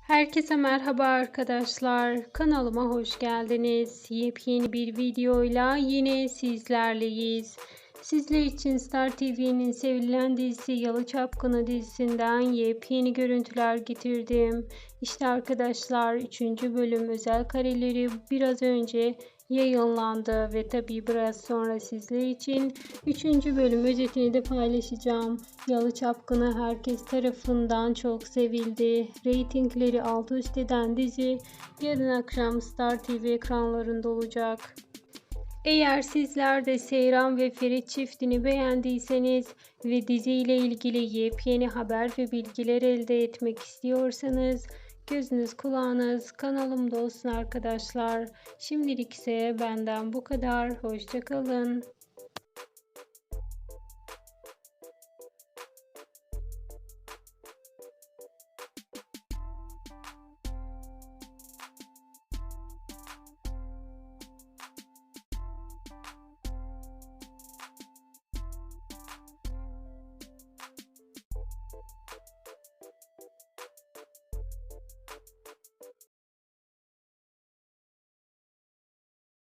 Herkese merhaba arkadaşlar. Kanalıma hoş geldiniz. Yepyeni bir videoyla yine sizlerleyiz. Sizler için Star TV'nin sevilen dizisi Yalı Çapkını dizisinden yepyeni görüntüler getirdim. İşte arkadaşlar 3. bölüm özel kareleri biraz önce yayınlandı ve tabi biraz sonra sizler için 3. bölüm özetini de paylaşacağım. Yalı Çapkını herkes tarafından çok sevildi. Ratingleri alt üst eden dizi yarın akşam Star TV ekranlarında olacak. Eğer sizler de Seyran ve Ferit çiftini beğendiyseniz ve diziyle ilgili yepyeni haber ve bilgiler elde etmek istiyorsanız gözünüz kulağınız kanalımda olsun arkadaşlar. Şimdilik ise benden bu kadar. Hoşçakalın.